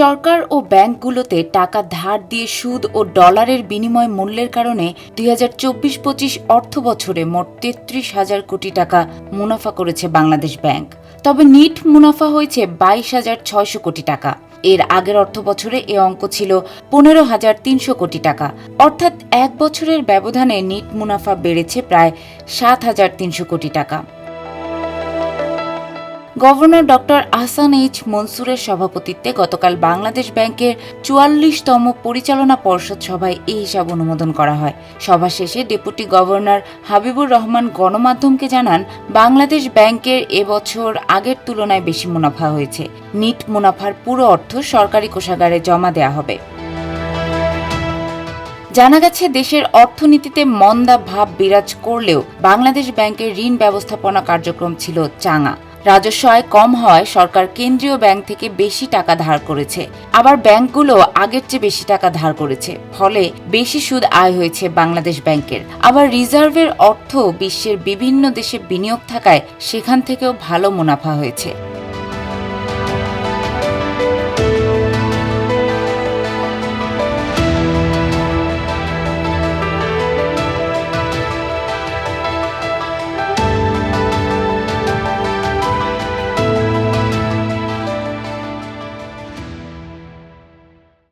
সরকার ও ব্যাংকগুলোতে টাকা ধার দিয়ে সুদ ও ডলারের বিনিময় মূল্যের কারণে দুই হাজার চব্বিশ পঁচিশ অর্থ বছরে মোট তেত্রিশ হাজার কোটি টাকা মুনাফা করেছে বাংলাদেশ ব্যাংক। তবে নিট মুনাফা হয়েছে বাইশ হাজার ছয়শো কোটি টাকা। এর আগের অর্থ বছরে এ অঙ্ক ছিল পনেরো হাজার তিনশো কোটি টাকা। অর্থাৎ এক বছরের ব্যবধানে নিট মুনাফা বেড়েছে প্রায় সাত হাজার তিনশো কোটি টাকা। গভর্নর ডক্টর আহসান এইচ মনসুরের সভাপতিত্বে গতকাল বাংলাদেশ ব্যাংকের চুয়াল্লিশতম পরিচালনা পর্ষদ সভায় এই হিসাব অনুমোদন করা হয়। সভা শেষে ডেপুটি গভর্নর হাবিবুর রহমান গণমাধ্যমকে জানান, বাংলাদেশ ব্যাংকের এবছর আগের তুলনায় বেশি মুনাফা হয়েছে। নিট মুনাফার পুরো অর্থ সরকারি কোষাগারে জমা দেয়া হবে। জানা গেছে, দেশের অর্থনীতিতে মন্দা ভাব বিরাজ করলেও বাংলাদেশ ব্যাংকের ঋণ ব্যবস্থাপনা কার্যক্রম ছিল চাঙা। রাজস্ব আয় কম হয়, সরকার কেন্দ্রীয় ব্যাংক থেকে বেশি টাকা ধার করেছে। আবার ব্যাংকগুলো আগের চেয়ে বেশি টাকা ধার করেছে, ফলে বেশি সুদ আয় হয়েছে বাংলাদেশ ব্যাংকের। আবার রিজার্ভের অর্থ বিশ্বের বিভিন্ন দেশে বিনিয়োগ থাকায় সেখান থেকেও ভালো মুনাফা হয়েছে।